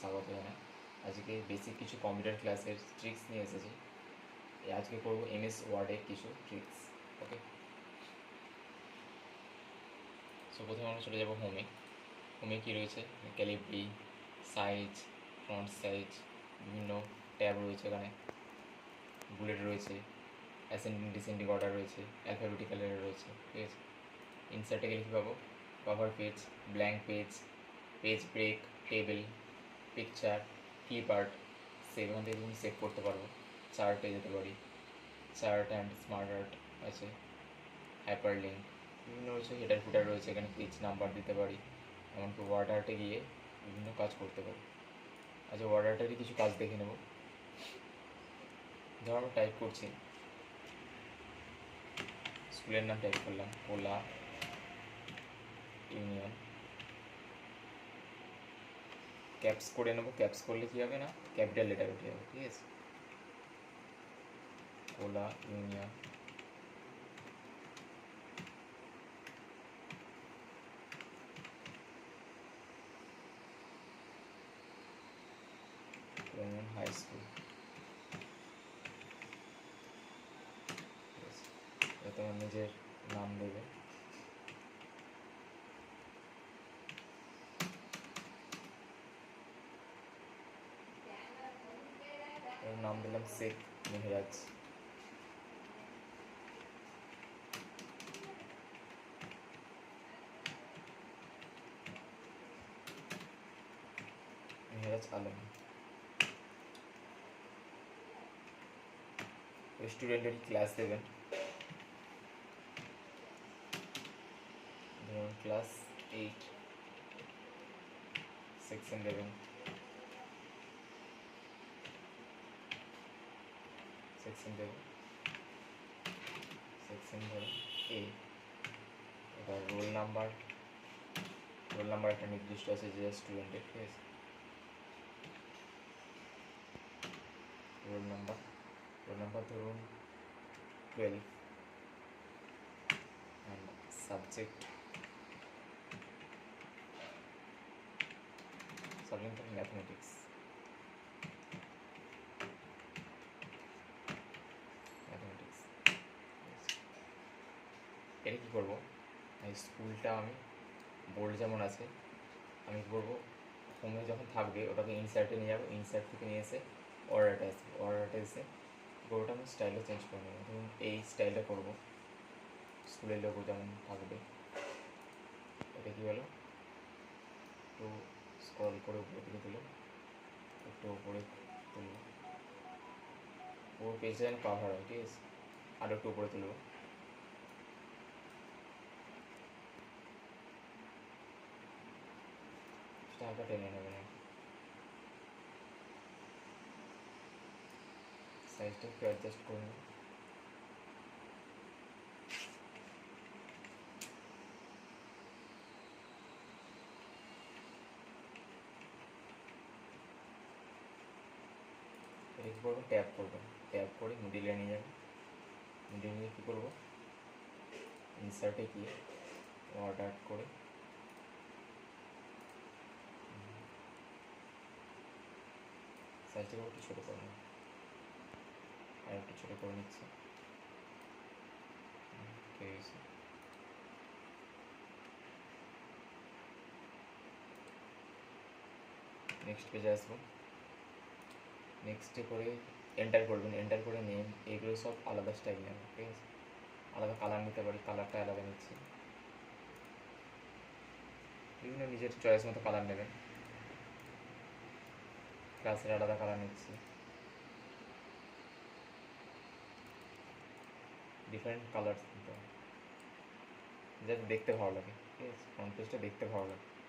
স্বাগত জানাই। আজকে বেসিক কিছু কম্পিউটার ক্লাসের ট্রিক্স নিয়ে এসেছি। আজকে করব এমএস ওয়ার্ডের কিছু ট্রিক্স ওকে সো প্রথমে আমরা চলে যাব হোমে হোমে কী রয়েছে? ক্যালিব্রি সাইজ ফ্রন্ট সাইজ বিভিন্ন ট্যাব রয়েছে এখানে। বুলেট রয়েছে অ্যাসেন্ডিং ডিসেন্ডিং অর্ডার রয়েছে অ্যালফাবেটিক্যালের রয়েছে, ঠিক আছে? ইনসার্টে গেলে কী পাবো? Cover page blank page page break table picture clip art সেখান থেকে তুমি সেভ করতে পারব চার্টে যেতে পারি চার্ট অ্যান্ড স্মার্ট আর্ট আছে হাইপার লিঙ্ক বিভিন্ন রয়েছে হেডার ফুটার রয়েছে এখানে পেজ নাম্বার দিতে পারি এমনকি ওয়ার্ড আর্টে গিয়ে বিভিন্ন কাজ করতে পারি। আচ্ছা ওয়ার্ড আর্টেরই কিছু কাজ দেখে নেব। ধর, আমরা টাইপ করছি। স্কুলের নাম টাইপ করলাম, ওলা ইউনিয়ন ক্যাপস করে নেব। ক্যাপস করলে কী হবে না? ক্যাপিটাল লেটার উঠে যাবে, ঠিক আছে? ওলা ইউনিয়ন হাই স্কুল এটা নিজের নাম দেবে এর নাম দিলাম শেখ মেহরাজ মেহরাজ আলম স্টুডেন্টের ক্লাস দেবেন ধরুন ক্লাস এইট সেকশন দেবেন সেকশন দেব সেকশন ধরো এ এবার রোল নাম্বার রোল নাম্বার একটা নির্দিষ্ট আছে যে স্টুডেন্টের ঠিক আছে রোল নাম্বার রোল নাম্বার ধরুন twelve and subject subject mathematics mathematics এটা কী করব? এই স্কুলটা আমি বোর্ড যেমন আছে, আমি কী করব? হোমে যখন থাকবে, ওটাকে ইনসার্টে নিয়ে যাব। ইনসার্ট থেকে নিয়ে এসে অর্ডারটা আসবে অর্ডারটা এসে ওটা আমি স্টাইলটা চেঞ্জ করে নেব। ধরুন এই স্টাইলটা করব। স্কুলের লোগো যেমন থাকবে। এটা কী হলো একটু স্ক্রল করে উপরে দিকে তুলো, একটু উপরে তুলবো। পুরো পেজটা যেন কাভার হয়, ঠিক আছে? আরও একটু উপরে তুলবো। হালকা টেনে নেবেন সাইজটা একটু অ্যাডজাস্ট করে নেবেন এটা কী ট্যাপ করবেন ট্যাপ করে মিডিলে নিয়ে যাবেন মিডিলে নিয়ে কী করব ইনসার্টে গিয়ে অর্ডার করে সাইজটাকে একটু ছোটো করে নেব আর একটু ছোটো করে নিচ্ছি। ঠিক আছে নেক্সট পেজে আসব। নেক্সটে করে এন্টার করবেন। এন্টার করে নেম এগুলো সব আলাদা স্টাইল নেবেন ঠিক আছে? আলাদা কালার নিতে পারি কালারটা আলাদা নিচ্ছি। বিভিন্ন নিজের চয়েস মতো কালার নেবেন। ক্লাসের আলাদা কালার নিচ্ছি। ডিফারেন্ট কালার নিতে হবে যাতে দেখতে ভালো লাগে। ঠিক আছে দেখতে ভালো লাগে।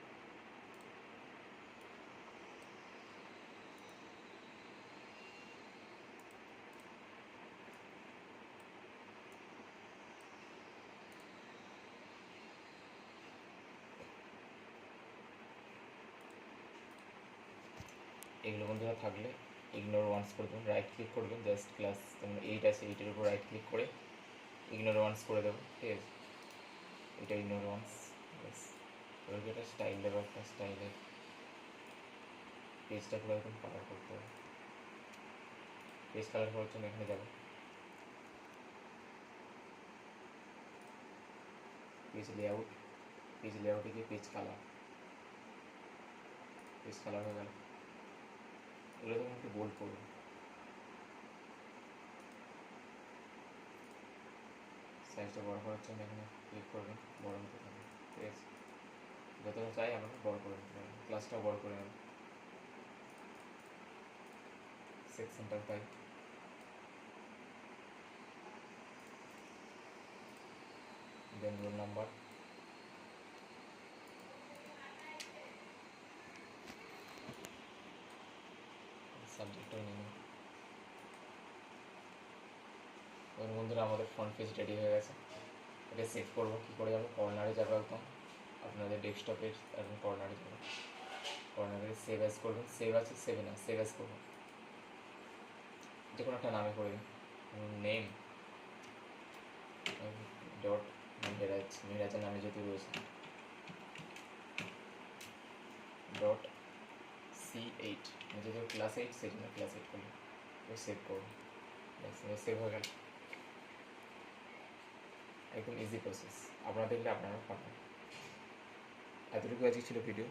এগুলো বন্ধুরা থাকলে ইগনোর ওয়ান্স করে দেবেন রাইট ক্লিক করবেন জাস্ট ক্লাস যেমন এইট আছে এইটের উপর রাইট ক্লিক করে ইগনোর ওয়ান্স করে দেবো ঠিক আছে? এটা ইগনোর ওয়ান্স ব্যাস একটা স্টাইল দেবো একটা স্টাইলের পেজটা পুরো একদম কালার করতে হবে। পেজ কালার করার জন্য এখানে যাব পেজ লেআউট পেজ লেআউটে গিয়ে পেজ কালার পেজ কালার হয়ে গেল। তখন একটু বোল্ড করব সাইজটা বড় করার জন্য এখানে ক্লিক করবেন, বড় হতে থাকবে। ঠিক আছে? যতটা চাই আমরা বড় করে নিতে পারব ক্লাসটাও বড় করে নেব সেকশনটাও তাই দেন রোল নাম্বার সাবজেক্টটাও নিয়ে নেব এবং বন্ধুরা, আমাদের ফ্রন্ট পেজ রেডি হয়ে গেছে। এটা সেভ করব, কী করে যাব? কর্নারে যাব একদম। আপনাদের ডেস্কটপের একদম কর্নারে যাব। কর্নারে সেভ অ্যাজ করবেন সেভ আছে? সেভে না সেভ অ্যাজ করবেন যে কোনো একটা নামে করে নেম ডট মেহরাজ মেহরাজের নামে যেহেতু রয়েছে। ডট সি এইট যেহেতু ক্লাস এইট সেই জন্য ক্লাস এইট করলাম। সেভ করব। সেভ হয়ে গেল। একদম ইজি প্রসেস আপনারা দেখলে আপনারা পারবেন। এতটুকু আজকে ছিল ভিডিও